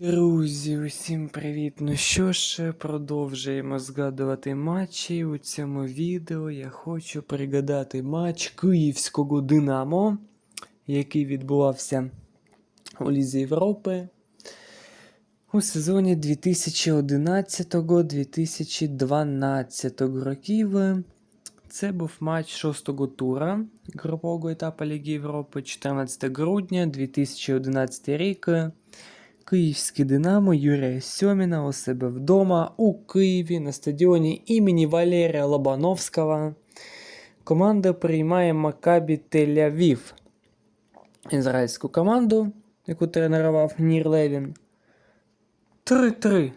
Друзі, усім привіт! Ну що ж, продовжуємо згадувати матчі. У цьому відео я хочу пригадати матч Київського Динамо, який відбувався у Лізі Європи у сезоні 2011-2012 років. Це був матч шостого тура групового етапу Ліги Європи, 14 грудня 2011 рік. Київське Динамо Юрія Сьоміна у себе вдома у Києві на стадіоні імені Валерія Лобановського. Команда приймає Макабі Тель-Авів. Ізраїльську команду, яку тренував Нір Левін. 3-3.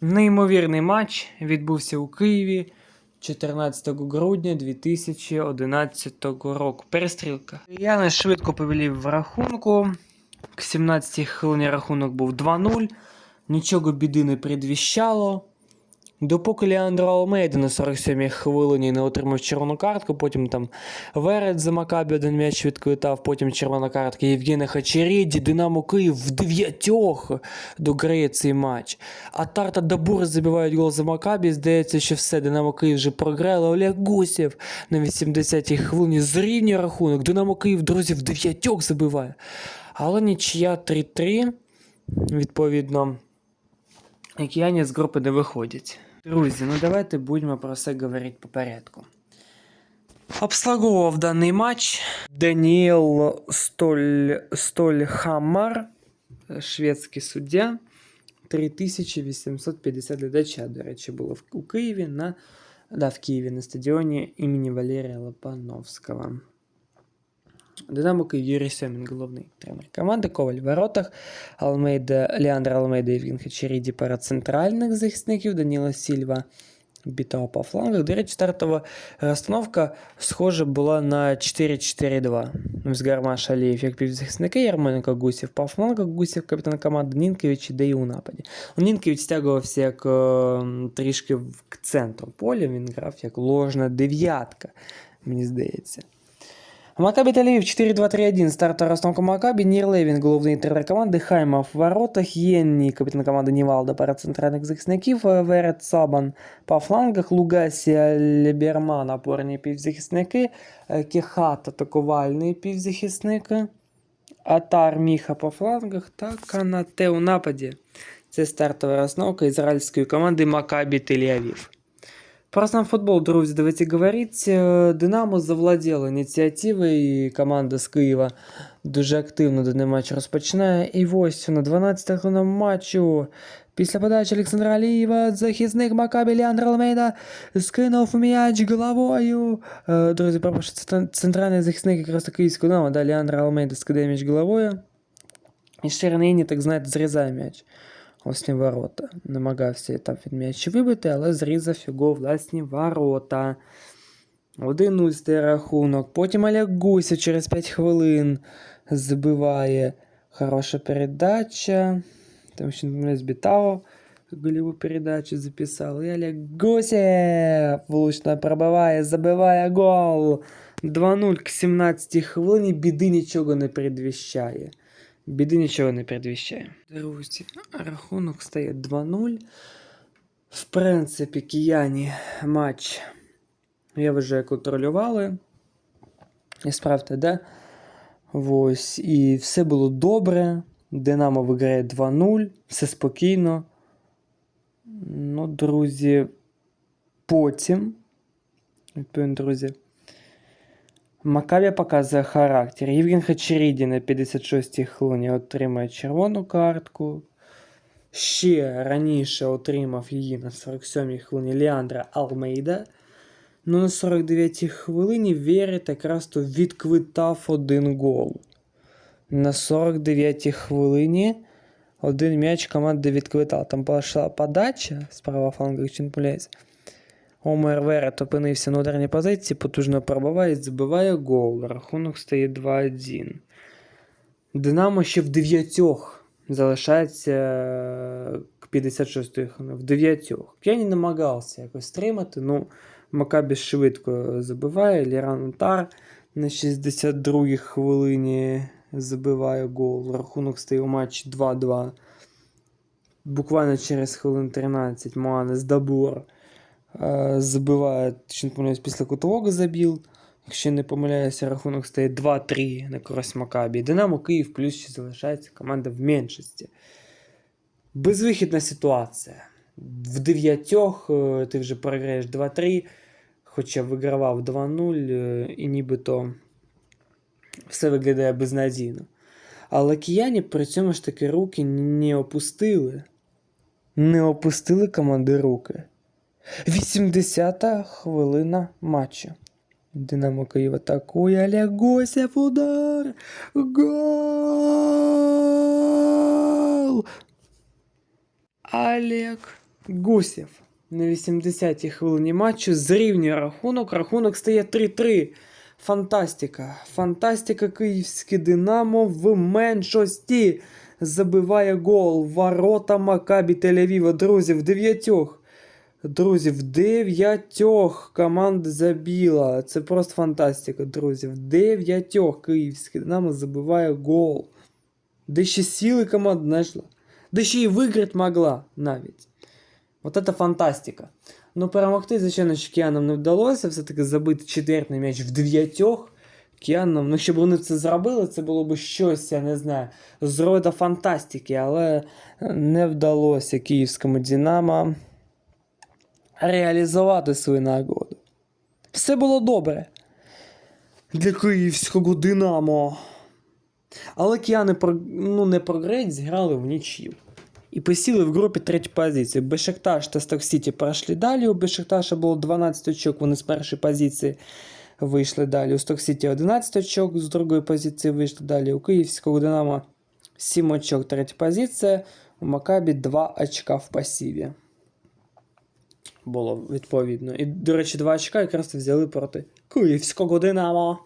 Неймовірний матч відбувся у Києві 14 грудня 2011 року. Перестрілка. Яни швидко повели в рахунку. К 17 хвилині рахунок був 2-0. Нічого біди не предвіщало. Допоки Леандро Алмейда на 47-й хвилині не отримав червону картку, потім там Верет за Макабі один м'яч відквитав, потім червона картка Євгена Хачеріді, Динамо Київ в дев'ятьох дограє цей матч. А Тарта Дабур забивають гол за Макабі. Здається, що все, Динамо Київ вже програло. Олег Гусєв на 80-й хвилині зрівнює рахунок. Динамо Київ, друзі, в дев'ятьох забиває. Але нічия 3-3, відповідно, океані з групи не виходять. Друзі, ну давайте будемо про все говорити по порядку. Обслуговував даний матч Даніел Столь... Стольхаммар, шведський суддя. 3850 глядача, до речі, було в- у Києві на, да, в Києві на стадіоні імені Валерія Лопановського. Динамо Київ Юрій Сьомін, головний тренер команди. Коваль в воротах. Алмейда, Леандр Алмейда і Хачеріді пара центральних захисників. Даніло Сільва Бітао по флангах. До речі, стартова розстановка схожа була на 4-4-2. З Гармаш Алієв як півзахисники, Ярмоленко Гусів по флангах, Гусів капітан команди Нінкевич іде і у нападі. Нінкевич стягувався як е, трішки в центру поля, він грав як ложна дев'ятка, мені здається. Макабі Тель-Авів 4-2-3-1. Стартова розстановка Макабі. Нір Левін, головний тренер команди. Хаймов в воротах. Єнні, капітан команди Нівалда, пара центральних захисників. Верет Сабан по флангах. Лугасія Ліберман, опорні півзахисники. Е, Кехат, атакувальний півзахисник. Атар Міха по флангах та Канате у нападі. Це стартова розстановка ізраїльської команди Макабі Тель-Авів. Про сам футбол, друзі, давайте говорить. Е, Динамо завладіло ініціативою, і команда з Києва дуже активно даний матч розпочинає. І ось на 12 хвилинам матчу після подачі Олександра Алієва захисник Макабі Леандр Алмейда скинув м'яч головою. Е, Друзі, цен- центральний захисник якраз київського Динамо, да, Леандр Алмейда скидає м'яч головою. І Шернейні, так знаєте, зрізає м'яч. Власні ворота. Намагався там від м'яч вибити, але зрізав його власні ворота. 1-0 стає рахунок. Потім Олег Гуся через 5 хвилин забиває. Хороша передача. Там ще не збітало. Голеву передачу записав. І Олег Гусєв влучно пробиває, забиває гол. 2-0 к 17 хвилині. Біди нічого не передвіщає. Біди нічого не передвіщає. Друзі, рахунок стає 2-0. В принципі, кияні матч, я вважаю, контролювали. І справді, да? Ось, і все було добре. Динамо виграє 2-0, все спокійно. Ну, друзі, потім, відповідно, друзі, Макабі показує характер. Євген Хачеріді на 56-й хвилині отримає червону картку. Ще раніше отримав її на 47-й хвилині Леандра Алмейда. Ну на 49-й хвилині Вєрет якраз то відквитав один гол. На 49-й хвилині один м'яч команда відквитала. Там пішла подача справа фланга, якщо. Омер Верет опинився на ударній позиції, потужно пробиває, забиває гол. Рахунок стає 2-1. Динамо ще в дев'ятьох залишається к 56-ї хвилини. В дев'ятьох. Я не намагався якось стримати, ну Макабі швидко забиває. Ліран Тар на 62-й хвилині. забиває гол. Рахунок стає у матчі 2-2. буквально через хвилин 13 Моанес Дабур забиває, чи не помиляюсь, після кутового забіл. Якщо не помиляюся, рахунок стає 2-3 на користь Макабі. Динамо Київ плюс ще залишається команда в меншості. Безвихідна ситуація. В дев'ятьох е, ти вже програєш 2-3, хоча вигравав 2-0, е, і нібито все виглядає безнадійно. Але кияні при цьому ж таки руки не опустили. Не опустили команди руки. 80-та хвилина матчу. Динамо Київ атакує Олег Госєв удар. Гол! Олег Гусєв на 80-й хвилині матчу зрівнює рахунок. Рахунок стає 3-3. Фантастика. Фантастика київське Динамо в меншості. Забиває гол. Ворота Макабі Тель-Авіва. Друзі, в дев'ятьох. Друзі, в дев'ятьох команда забіла. Це просто фантастика, друзі. В дев'ятьох київське Динамо забиває гол. Де ще сили команда знайшла. Де ще й виграти могла навіть. От це фантастика. Ну, перемогти, звичайно, що кіянам не вдалося, все-таки забити четвертий м'яч в дев'ятьох. Кіянам, ну, щоб вони це зробили, це було б щось, я не знаю, з роду фантастики, але не вдалося київському Динамо реалізувати свою нагоду. Все було добре для київського Динамо. Але кияни ну, не програють, зіграли в нічию. І посіли в групі третю позицію. Бешикташ та Сток Сіті пройшли далі. У Бешикташа було 12 очок, вони з першої позиції вийшли далі. У Сток Сіті 11 очок, з другої позиції вийшли далі. У Київського Динамо 7 очок, третя позиція. У Макабі 2 очка в пасіві. Було відповідно. І, до речі, 2 очка якраз взяли проти Київського Динамо.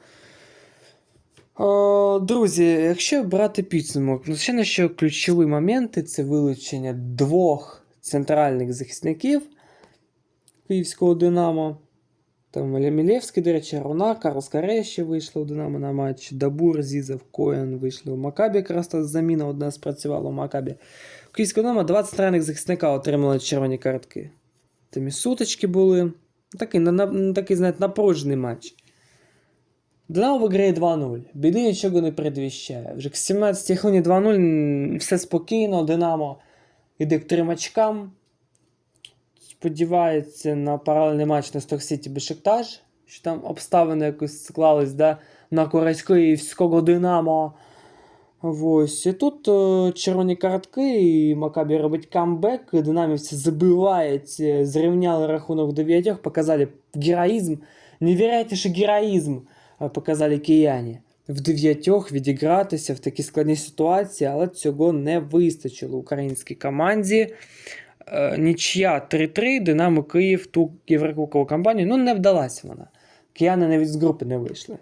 О, друзі, якщо брати підсумок, ну, звичайно, що ключові моменти це вилучення двох центральних захисників Київського Динамо. Там Мілєвський, до речі, Руна, Карл Скаре ще вийшли у Динамо на матч. Дабур, Зізов, Коен вийшли у Макабі. Якраз та заміна одна спрацювала у Макабі. У Київського Динамо два центральних захисника отримали червоні картки. Там і сутички були. Такий, на, такий знаєте, напружений матч. Динамо виграє 2-0. Біди нічого не передвіщає. Вже к 17 хвилині 2-0 все спокійно. Динамо йде к трьом очкам. Сподівається на паралельний матч на Сток Сіті Бешиктаж, що там обставини якось склались да, на київського Динамо. Ось. І тут е, червоні картки, і Макабі робить камбек, динамівці забивають, зрівняли рахунок до 9, показали героїзм, невероятніший героїзм показали кияні. В дев'ятьох відігратися в такій складній ситуації, але цього не вистачило українській команді. Е, Нічия 3-3, Динамо Київ, ту Єврокубкову кампанію, ну не вдалася вона. Кияни навіть з групи не вийшли.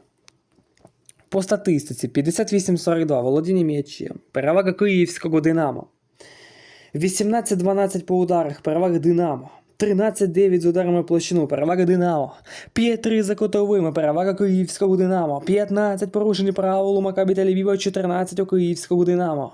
По статистиці 58-42 володіння м'ячем. Перевага київського Динамо. 18-12 по ударах. Перевага Динамо. 13-9 з ударами площину. Перевага Динамо. 5-3 за котовими. Перевага київського Динамо. 15 порушені правил у Макабі Тель-Авіва, 14 у київського Динамо.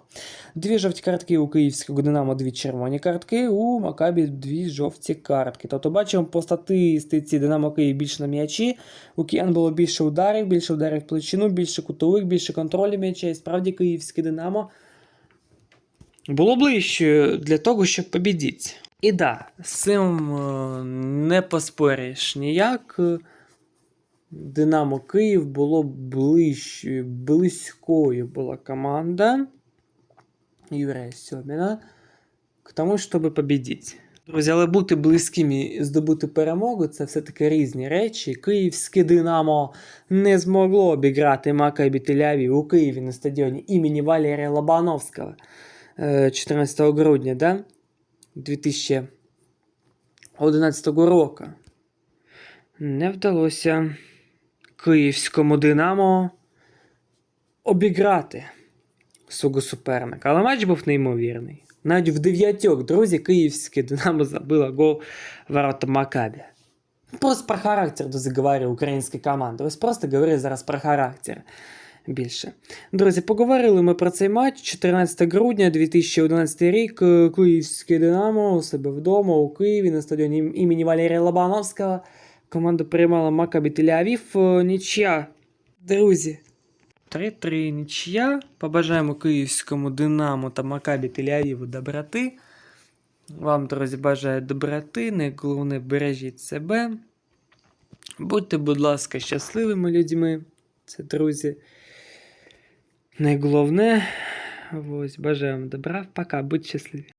Дві жовті картки у київського Динамо, дві червоні картки, у Макабі дві жовті картки. Тобто бачимо по статистиці Динамо Київ більше на м'ячі. У Киян було більше ударів, більше ударів площину, більше кутових, більше контролю м'яча. І справді київське Динамо було ближче для того, щоб побідіти. І да, з цим е, не поспориш ніяк. Динамо Київ було ближче, близькою була команда Юрія Сьоміна к тому, щоб побідіти. Друзі, але бути близьким і здобути перемогу це все-таки різні речі. Київське Динамо не змогло обіграти Макабі Тель-Авів у Києві на стадіоні імені Валерія Лобановського е, 14 грудня да? 2011 року. Не вдалося київському Динамо обіграти свого суперника. Але матч був неймовірний. Навіть в дев'ятьох, друзі, київське Динамо забило гол ворота Макабі. Просто про характер заговорю української команди. Ось просто говорю зараз про характер. Більше. Друзі, поговорили ми про цей матч. 14 грудня 2011 рік. е, Київське Динамо у себе вдома у Києві на стадіоні імені Валерія Лобановського. Команда приймала Макабі Тель-Авів. Е, Нічия. Друзі. 3-3 нічия. Побажаємо київському Динамо та Макабі Тель-Авіву доброти. Вам, друзі, бажаю доброти. Найголовне бережіть себе. Будьте, будь ласка, щасливими людьми. Це друзі. Найголовне. Ось, бажаємо добра. Пока, будьте щасливі.